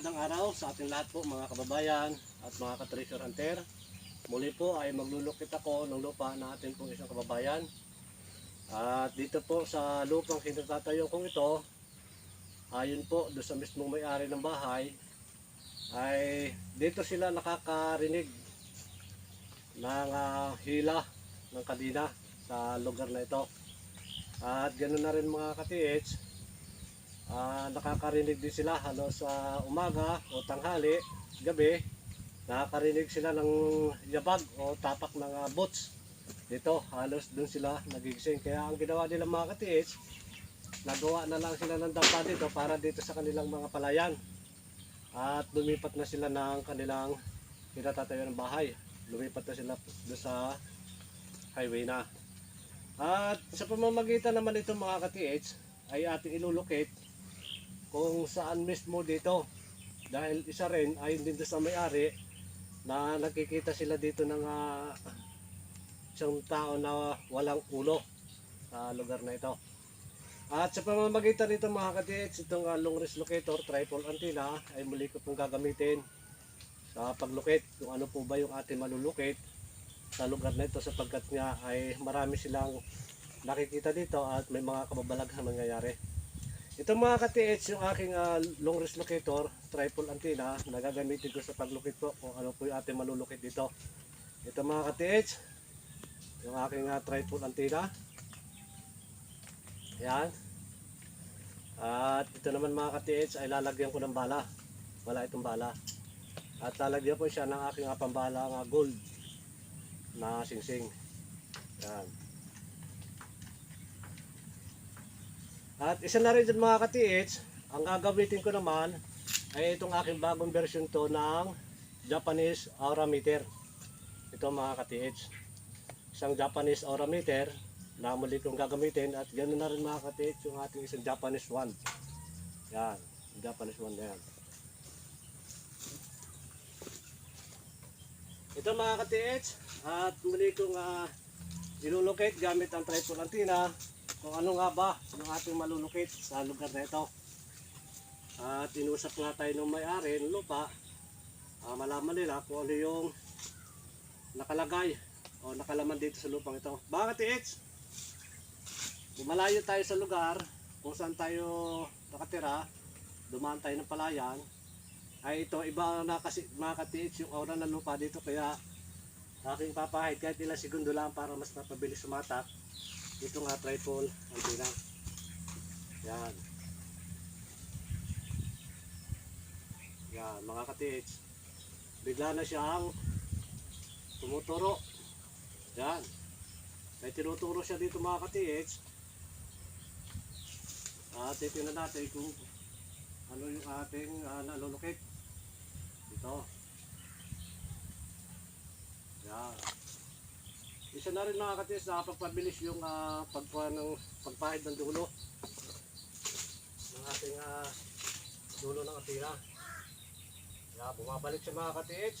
magandang araw sa ating lahat po mga kababayan at mga ka-treasure hunter. Muli po ay maglulukit ako ng lupa na ating pong isang kababayan. At dito po sa lupang kinatatayo kong ito, ayon po doon sa mismong may-ari ng bahay, ay dito sila nakakarinig ng ah, hila ng kadina sa lugar na ito. At ganoon na rin mga ka-TH, ah, nakakarinig din sila halos sa umaga o tanghali, gabi, nakakarinig sila ng yabag o tapak ng ah, boots. Dito, halos dun sila nagigising. Kaya ang ginawa nila mga katiits, nagawa na lang sila ng dampa dito para dito sa kanilang mga palayan. At lumipat na sila ng kanilang pinatatayo ng bahay. Lumipat na sila doon sa highway na. At sa pamamagitan naman ito mga katiits, ay ating ilulukit kung saan mismo dito. Dahil isa rin ay dito sa may-ari na nakikita sila dito ng ah, isang tao na walang ulo sa lugar na ito. At sa pamamagitan nito mga katiits, itong uh, long range locator, triple antenna, ay muli ko pong gagamitin sa paglukit kung ano po ba yung ating malulukit sa lugar na ito sapagkat nga ay marami silang nakikita dito at may mga kababalaghan nangyayari. Ito mga ka-TH, yung aking ah, long range locator, triple antenna, na gagamitin ko sa paglukit po kung ano po yung ating malulukit dito. Ito mga ka-TH, yung aking uh, tripod antenna. Yan. At ito naman mga ka-TH ay lalagyan ko ng bala. Wala itong bala. At lalagyan ko siya ng aking uh, pambala nga gold na singsing. Yan. At isa na rin dyan mga ka-TH, ang gagamitin ko naman ay itong aking bagong version to ng Japanese Aura Meter. Ito mga ka-TH isang Japanese aura meter na muli kong gagamitin at ganoon na rin mga katiit yung ating isang Japanese one. Yan, Japanese one na yan. Ito mga katiit at muli kong uh, ilulocate gamit ang tripod antenna kung ano nga ba yung ating malulukit sa lugar na ito. At inusap nga tayo ng may-ari ng lupa ah, malaman nila kung ano yung nakalagay o nakalaman dito sa lupang ito. Bakit it's? Lumalayo tayo sa lugar kung saan tayo nakatira, dumaan tayo ng palayan, ay ito iba na kasi mga yung aura ng lupa dito kaya aking papahid kahit ilang segundo lang para mas mapabilis sumatak ito nga tripod antenna yan yan mga katiits bigla na siyang tumuturo yan. May tinuturo siya dito mga ka-TH. At titignan natin kung ano yung ating uh, nalulukit. Ito. Yan. Isa na rin mga ka-TH nakapagpabilis yung uh, pagpa ng, pagpahid ng dulo ng ating uh, dulo ng atira. Yan, bumabalik siya mga ka-TH.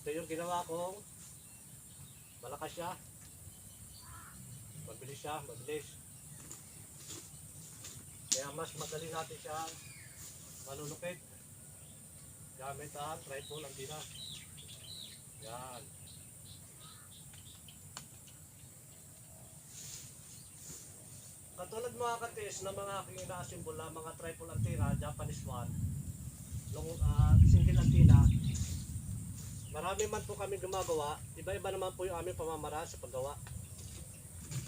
Ito yung ginawa kong malakas siya. Mabilis siya, mabilis. Kaya mas madali natin siya malulukit. Gamit ang tripod ang dina. Yan. Katulad mga katis na mga aking inaasimbol na mga triple antenna, Japanese one, long, uh, single antenna, Marami man po kami gumagawa, iba-iba naman po yung aming pamamaraan sa paggawa.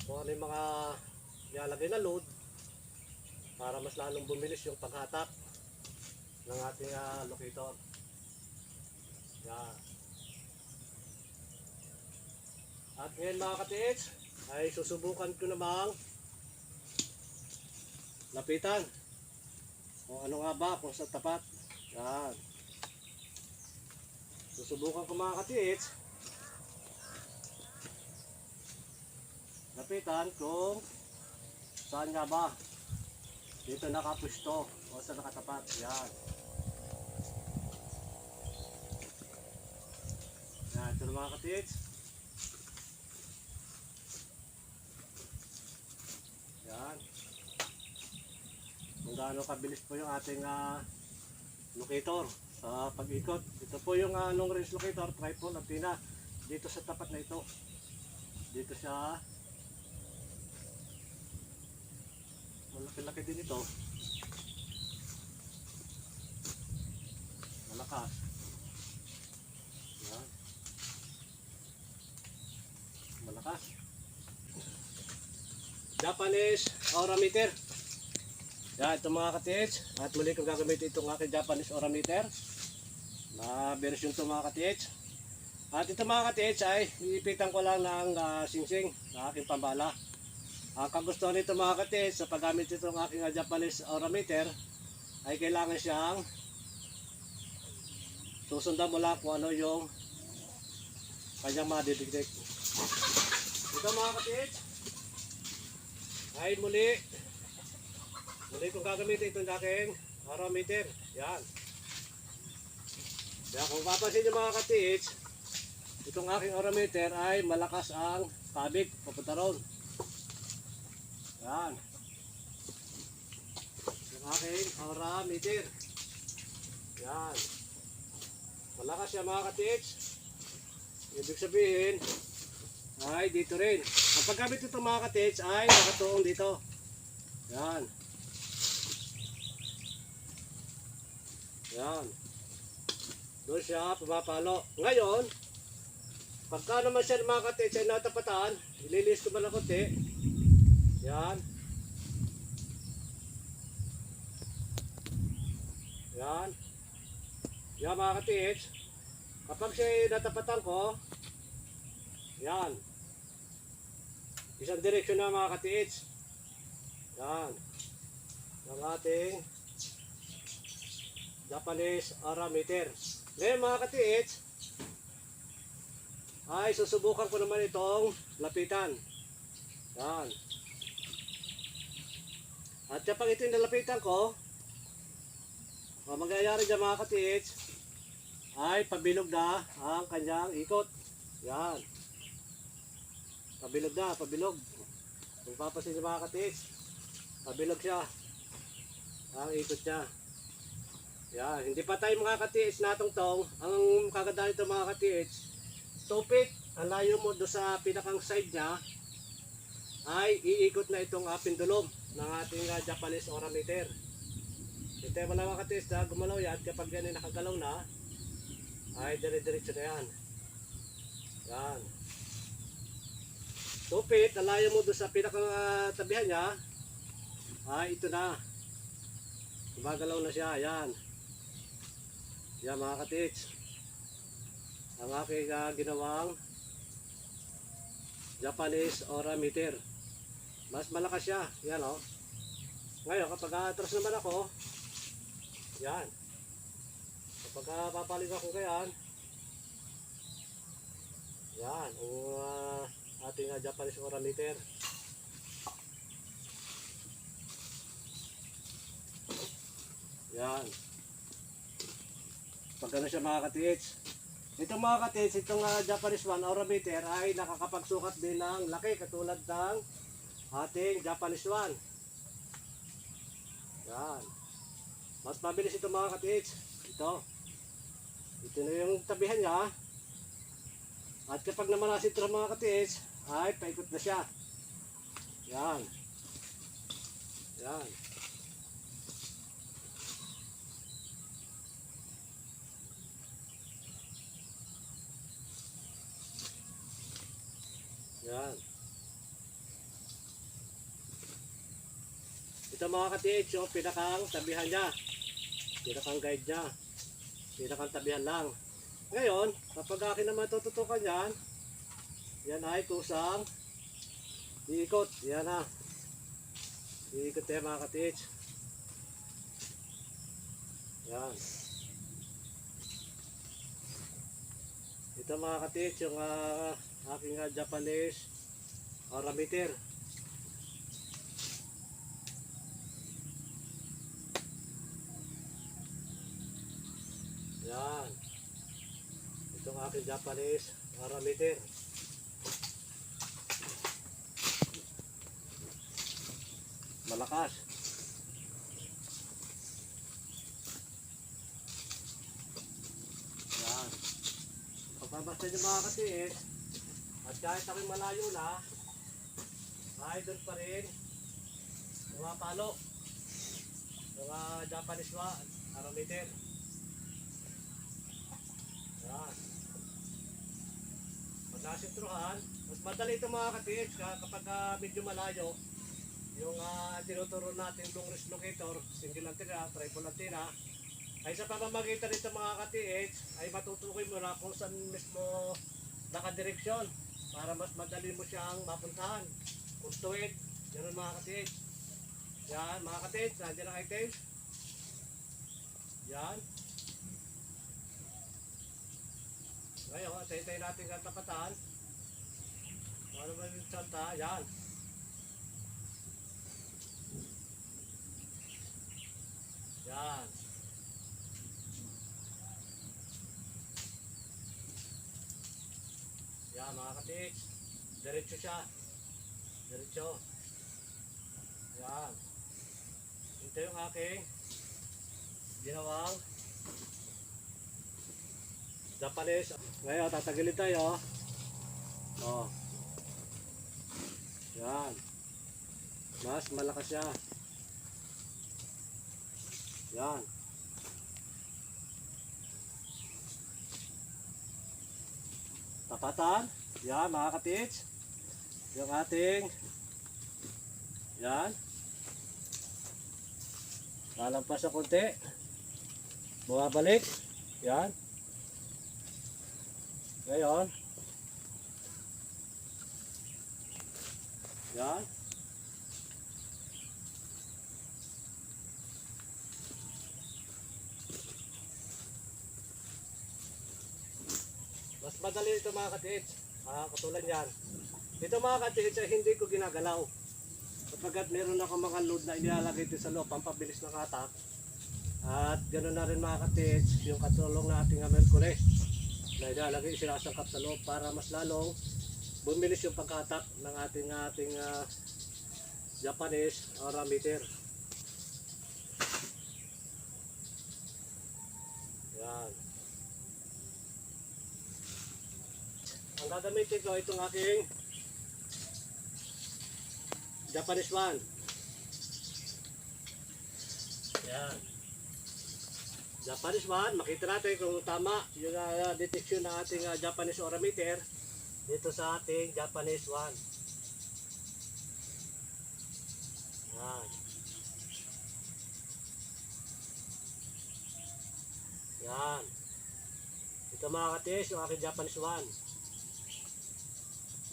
Kung ano yung mga ilalagay na load para mas lalong bumilis yung paghatak ng ating uh, locator. Yan. At ngayon mga katiits, ay susubukan ko namang lapitan. Kung ano nga ba, kung sa tapat. Yan. Susubukan ko mga katiits. Lapitan kung saan nga ba dito nakapusto o sa nakatapat. Yan. Yan, ito na mga katiits. Yan. Kung gaano kabilis po yung ating ah, locator sa pag-ikot. Ito po yung uh, long range locator, tripod at tina dito sa tapat na ito. Dito siya malaki-laki din ito. Malakas. Yan. Malakas. Japanese aura meter. Yan, ito mga katits. At muli kong gagamitin itong aking Japanese aura meter. Na version ito mga katits. At ito mga katits ay iipitan ko lang ng ah, singsing na aking pambala. Ang kagustuhan nito mga katits sa paggamit itong aking ah, Japanese aura meter ay kailangan siyang susundan mo lang kung ano yung kanyang madidikdik. Ito mga katits ay muli muli kong gagamitin itong aking arometer. Yan. Kaya kung papansin nyo mga katits, itong aking arometer ay malakas ang kabig papunta ron. Yan. Yung aking arometer. Yan. Malakas siya mga katits. Ibig sabihin, ay dito rin. Ang paggamit nito mga katits ay nakatuong dito. Yan. Yan. Doon siya pumapalo. Ngayon, pagka naman siya mga katits ay natapatan, ililis ko ba ng konti. Yan. Yan. Yan mga katits. Kapag siya natapatan ko, yan. Isang direksyon na mga katiits. Yan. Ang ating Japanese arameter. Ngayon mga katiits, ay susubukan ko naman itong lapitan. Yan. At kapag ito yung nalapitan ko, ang mangyayari dyan mga katiits, ay pabilog na ang kanyang ikot. Yan. Pabilog na, pabilog. Kung papasin niyo mga katiis, pabilog siya. Ang ikot niya. Yan, hindi pa tayo mga katiis natong-tong. Ang kaganda nito mga katiis, tupik, ang layo mo do sa pinakang side niya, ay iikot na itong uh, pendulum ng ating ah, Japanese orameter. Ito yung mga katiis na gumalaw yan, kapag yan ay nakagalaw na, ay dire-diretso na yan. Yan. Tupit, nalayo mo doon sa pinakang ah, tabihan niya. Ay, ito na. Gumagalaw na siya. Yan. Yan mga katits. Ang aking ah, ginawang Japanese orameter. Mas malakas siya. Yan o. Oh. Ngayon, kapag atras naman ako, yan. Kapag uh, papalig ako kayan, yan, ang uh, ating uh, Japanese orameter. Yan. Pag ano siya mga katiits. Itong mga katiits, itong uh, Japanese one orameter ay nakakapagsukat din ng laki katulad ng ating Japanese one. Yan. Mas mabilis ito mga katiits. Ito. Ito na yung tabihan niya. At kapag naman nasa ito mga katiis, ay paikot na siya. Yan. Yan. Yan. Ito mga katiis, yung pinakang tabihan niya. Pinakang guide niya. Pinakang tabihan lang. Ngayon, kapag akin naman tututukan yan, yan ay kusang iikot. Yan na. Iikot yan mga katits. Yan. Ito mga katits, yung ah, aking uh, Japanese parameter. Yan. Itong aking Japanese parameter. Malakas. Yan. Pagbabasa nyo mga kasi eh kahit ako'y malayo na, ay doon pa rin. Mga palo. Mga Japanese wa, arameter. Yan. Pag mas madali ito mga katiis ka- kapag ah, medyo malayo. Yung uh, tinuturo natin yung wrist locator, single antena, triple antena, ay sa pamamagitan nito mga katiis, ay matutukoy mo na kung saan mismo nakadireksyon para mas madali mo siyang mapuntahan. Kung tuwid, ganun mga katiis. Yan, mga katiis, nandiyan ang items. Yan. Ngayon, tayo natin katapatan. Kung ano man yung salta, yan. Yan. Yan mga katiks. Diretso siya. Diretso. Yan. Ito yung aking ginawang Japanese. Ngayon, tatagilid tayo. Oh. Yan. Mas malakas siya. Yan. Tapatan. Yan, mga katits. Yung ating yan. Lalampas sa konti. Bumabalik. Yan. Ngayon. Yan. Mas madali ito mga katits. Ah, katulad yan. Ito mga katits ay hindi ko ginagalaw. Kapagkat meron ako mga load na inilalagay dito sa loob, pampabilis ng katak. At ganoon na rin mga katits, yung katulong nating uh, Mercury na ilalagay sinasangkap sa loob para mas lalong bumilis yung pagkatak ng ating ating ah, Japanese aurameter. Yan. Ang gagamitin ko itong aking Japanese one. Yan. Japanese one, makita natin kung tama yung uh, detection ng ating ah, Japanese aurameter dito sa ating Japanese one. Yan. Yan. Ito mga katis, yung aking Japanese one.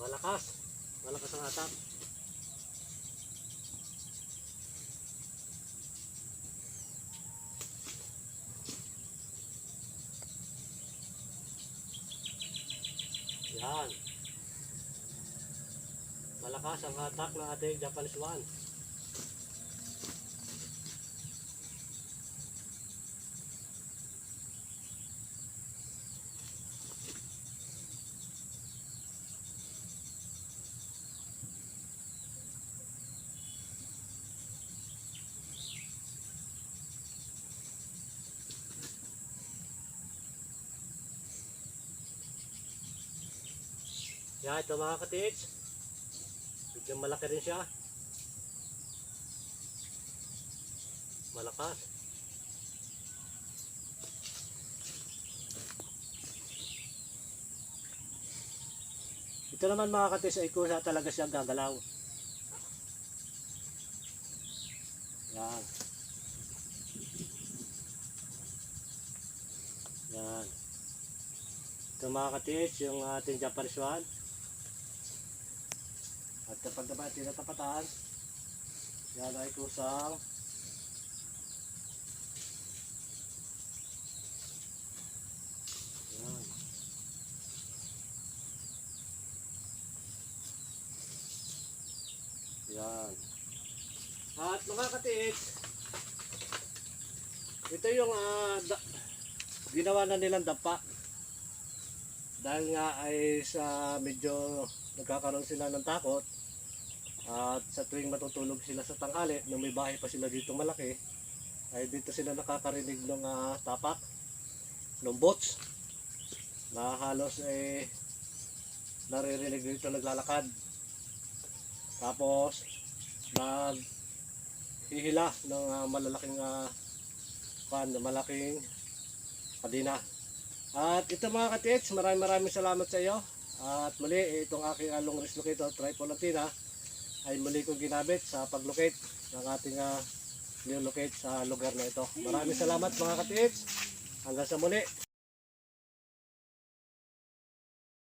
Malakas. Malakas ang atak. Yan. Malakas ang atak ng ating Japanese one. Yan, ito mga katits. Medyo malaki rin siya. Malakas. Ito naman mga katis ay kusa talaga siya gagalaw. Yan. Yan. Ito mga katis, yung ating Japanese one. Kapag naman tinatapatan, yan ay kusang yan. At mga katiit, ito yung da- ginawa na nilang dapa. Dahil nga ay sa medyo nagkakaroon sila ng takot at sa tuwing matutulog sila sa tanghali, nung may bahay pa sila dito malaki, ay dito sila nakakarinig ng ah, tapak, ng bots. na halos eh naririnig dito naglalakad. Tapos nag hihila ng ah, malalaking uh, pan, malaking kadina. At ito mga ka-TH, maraming maraming salamat sa iyo. At muli, eh, itong aking uh, long range locator, tripolatina, ay muli kong ginamit sa paglocate ng ating uh, locate sa lugar na ito. Maraming salamat mga ka-TH. Hanggang sa muli.